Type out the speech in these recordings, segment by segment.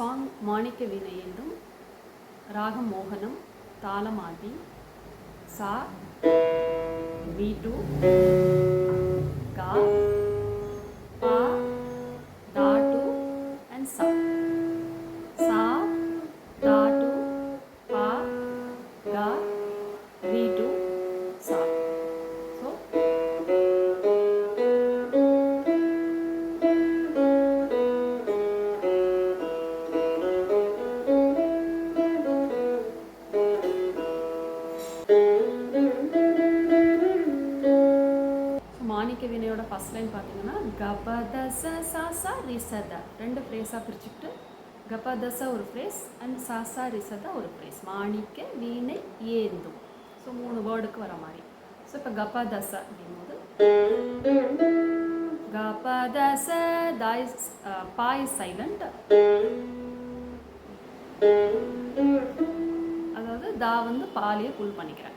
Song மாணிக்க வீணை என்றும் ராகம் மோகனம் தாளமாதி சா வி டூ கா மாணிக்க வீணையோட ஃபர்ஸ்ட் லைன் பார்த்தீங்கன்னா கபதச சாசா ரிசத. ரெண்டு ஃப்ரேஸாக பிரிச்சுக்கிட்டு கபதச ஒரு ஃப்ரேஸ் அண்ட் சாசா ரிசத ஒரு ஃப்ரேஸ் மாணிக்க வீணை ஏந்தும். ஸோ மூணு வேர்டுக்கு வர மாதிரி. ஸோ இப்போ கபதச அப்படிங்கும்போது கபதச தாய் பாய் சைலண்ட். அதாவது தா வந்து பாலியை புல் பண்ணிக்கிறேன்.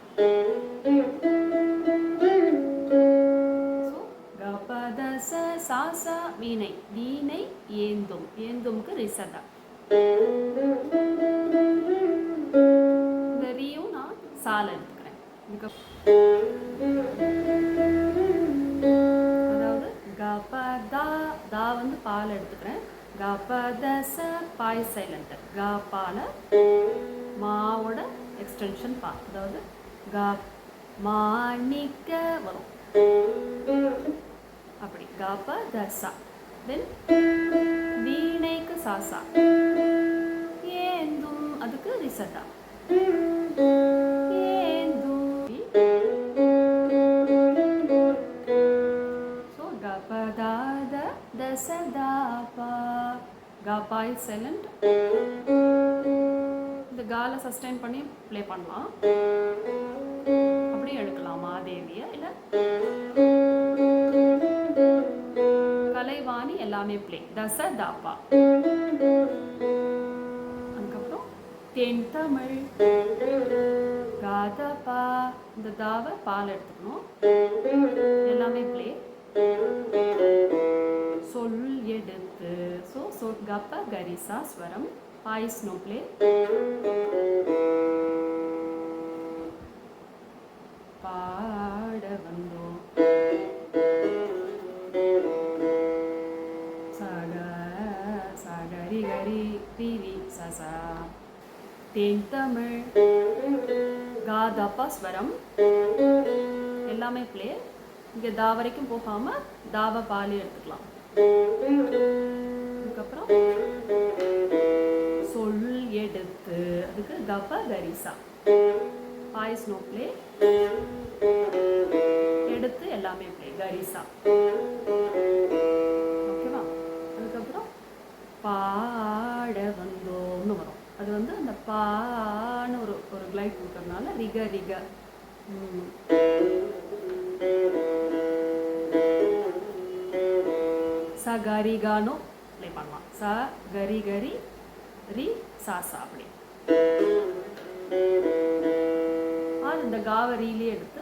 கபதச சாசா வீணை வீணை ஏந்தும். ஏந்தும்க்கு ரிசதா. இந்த ரீயும் நான் சால எடுத்துக்கிறேன். அதாவது கபதா தா வந்து பால் எடுத்துக்கிறேன். கபதச பாய் சைலண்ட் கா பால மாவோட எக்ஸ்டென்ஷன் பா அதாவது க மாணிக்க வரும். அப்படி. கப தசா தென் வீணைக்கு சாசா. ஏந்தும் அதுக்கு ரிசதா ஏந்தும். So is silent. இந்த காலை சஸ்டைன் பண்ணி ப்ளே பண்ணலாம். அப்படியே எடுக்கலாம் மாதேவியை இல்லை? வாணி எல்லாமே பிளே தச தாப்பா. அதுக்கப்புறம் தென் தமிழ் காதப்பா இந்த தாவை பால் எடுத்துக்கணும். எல்லாமே பிளே சொல் எடுத்து. ஸோ சொ கப்ப கரிசா ஸ்வரம் பாய்ஸ் நோ தேன் தமிழ் காதப்பா ஸ்வரம். எல்லாமே பிளே இங்கே தா வரைக்கும் போகாமல் தாவை பாலி எடுத்துக்கலாம். அதுக்கப்புறம் சொல் எடுத்து. அதுக்கு கப கரிசா. பாய்ஸ் நோ ப்ளே எடுத்து எல்லாமே பிளே கரிசா. ரிக ரிக ச கரி கானோ ப்ளே பண்ணலாம் ச கரி கரி ரி சா சா அப்படி. அது இந்த காவரியிலே எடுத்து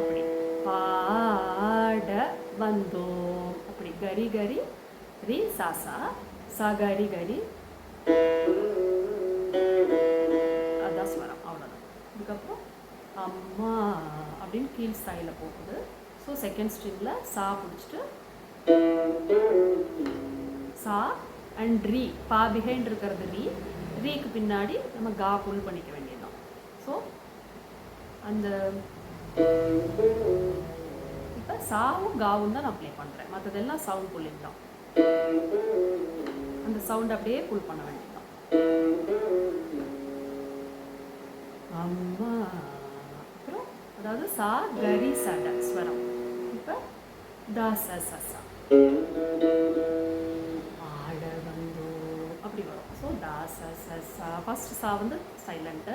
அப்படி பாட வந்தோம். அப்படி கரி கரி ரி சாசா ச கரி கரி. அதுக்கப்புறம் அம்மா அப்படின்னு கீழ் ஸ்டைலில் போகுது. ஸோ செகண்ட் ஸ்ட்ரிங்கில் சா பிடிச்சிட்டு சா அண்ட் ரீ பா பிஹைண்ட் இருக்கிறது ரீ. ரீக்கு பின்னாடி நம்ம கா புல் பண்ணிக்க வேண்டியதுதான். ஸோ அந்த இப்போ சாவும் காவும் தான் நான் ப்ளே பண்ணுறேன் மற்றதெல்லாம் சவுண்ட் புல்லிங் தான். அந்த சவுண்ட் அப்படியே புல் பண்ண வேண்டியது அம்மா. அப்புறம் அதாவது சா கரி சட ஸ்வரம். இப்போ த ச ச ஆட வந்தோ. அப்படி வரும். ஸோ தா ச ச சா. ஃபர்ஸ்ட் சா வந்து சைலண்ட்டு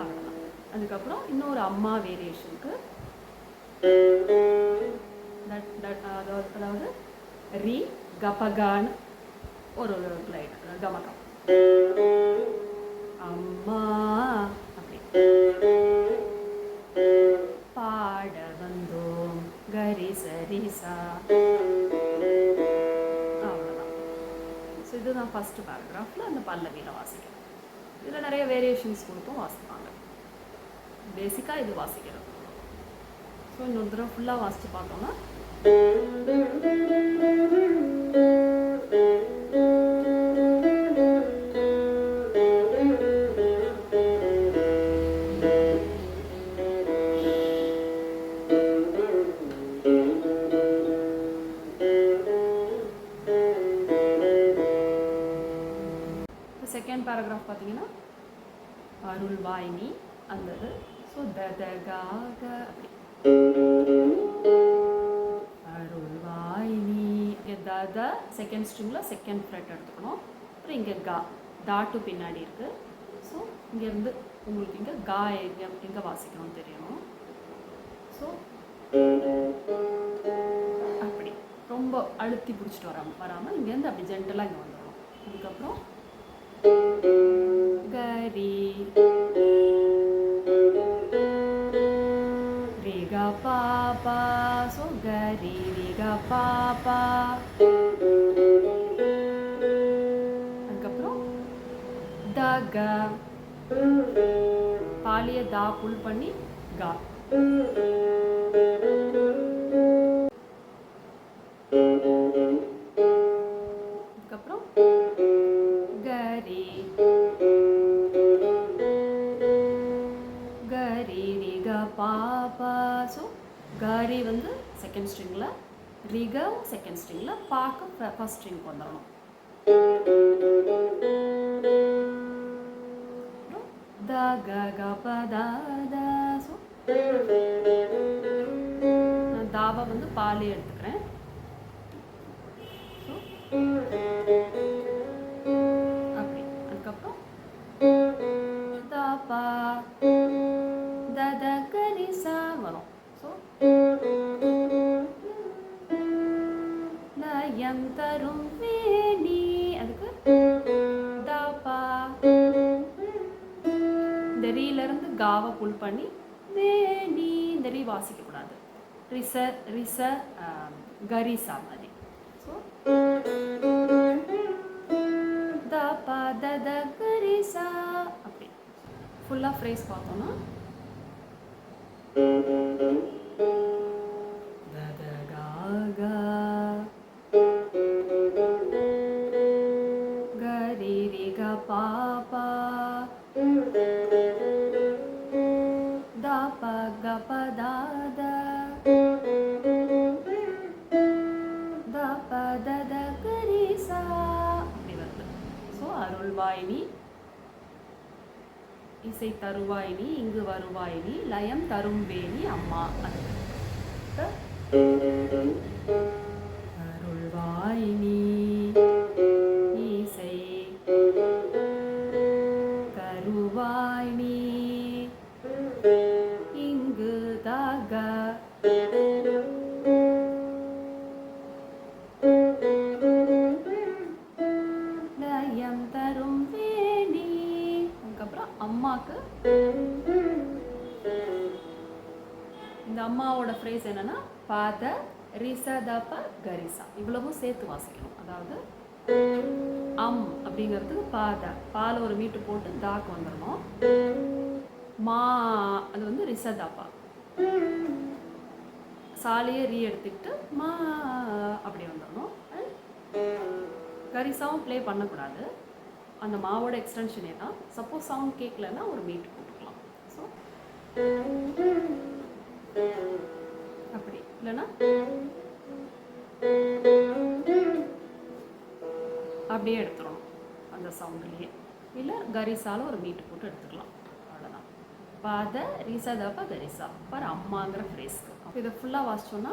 அவ்வளோதான் அதுக்கப்புறம் இன்னொரு அம்மா வேரியேஷனுக்கு தட் தட் அதாவது அதாவது ரி கபகான் ஒரு கிளைட் கமகம். அம்மா. பாட வந்தோம் கரி சரிசா அவ்வளோதான் ஸோ இதுதான் ஃபர்ஸ்ட் பேராகிராஃபில் அந்த பல்லவியில் வாசிக்கிறோம். இதில் நிறைய வேரியேஷன்ஸ் கொடுத்தும் வாசிப்பாங்க. பேசிக்காக இது வாசிக்கிறது ஸோ இன்னொரு தடவை ஃபுல்லாக வாசித்து பார்த்தோம்னா. பார்த்தீங்கன்னா அருள் வாய்னி அந்த இது ஸோ த த க அப்படி. அருள் வாய்னி தத த த செகண்ட் ஸ்ட்ரிங்கில் செகண்ட் ஃப்ரெட் எடுத்துக்கணும். அப்புறம் இங்கே கா தாட்டு பின்னாடி இருக்குது ஸோ இங்கேருந்து உங்களுக்கு இங்கே கா எங்கே எங்கே வாசிக்கணும்னு தெரியணும் ஸோ அப்படி. ரொம்ப அழுத்தி பிடிச்சிட்டு வராமல் வராமல் இங்கேருந்து அப்படி ஜென்டலாக இங்கே வந்துடும் அதுக்கப்புறம் கரி ரிக பாப்பா ஸோ கரி ரிக பாப்பா அதுக்கப்புறம் த க பாலிய தா புல் பண்ணி கா ரிகவ் செகண்ட் ஸ்ட்ரிங்கில் பார்க்க ஃபஸ்ட் ஸ்ட்ரிங்க்கு வந்துடணும் த க க ப த த ஸோ நான் தாவா வந்து பாலி எடுத்துக்கிறேன். ஸோ இந்த இருந்து காவை புல் பண்ணி வேணி இந்த ரீ வாசிக்கக்கூடாது. ரிச ரிச கரிசா மாதிரி. ஸோ தாப்பா தத கரிசா. அப்படி. ஃபுல்லாக ஃப்ரேஸ் பார்த்தோம்னா அருள்வாயினி இசை தருவாயினி இங்கு வருவாயினி லயம் தரும் வேணி அம்மா. அது இந்த அம்மாவோட ஃப்ரேஸ் என்னன்னா பாத ரிசதப கரிசா. இவ்வளவும் சேர்த்து வாசிக்கணும். அதாவது அம் அப்படிங்கிறதுக்கு பாத. பால ஒரு மீட்டு போட்டு தாக்கு வந்துடணும். மா அது வந்து ரிசதாப்பா சாலையை ரீ எடுத்துக்கிட்டு மா அப்படி வந்துடணும். கரிசாவும் ப்ளே பண்ணக்கூடாது. அந்த மாவோட எக்ஸ்டென்ஷனே தான். சப்போஸ் சவுண்ட் கேட்கலன்னா ஒரு மீட் போட்டுக்கலாம். ஸோ அப்படி. இல்லைன்னா? அப்படியே எடுத்துடணும் அந்த சவுண்ட்லேயே இல்லை கரிசால ஒரு மீட்டு போட்டு எடுத்துக்கலாம். அவ்வளோதான் பாத தப்ப கரிசா பார் அம்மாங்கிற ஃப்ரேஸ்க்கு இதை ஃபுல்லாக வாசிச்சோன்னா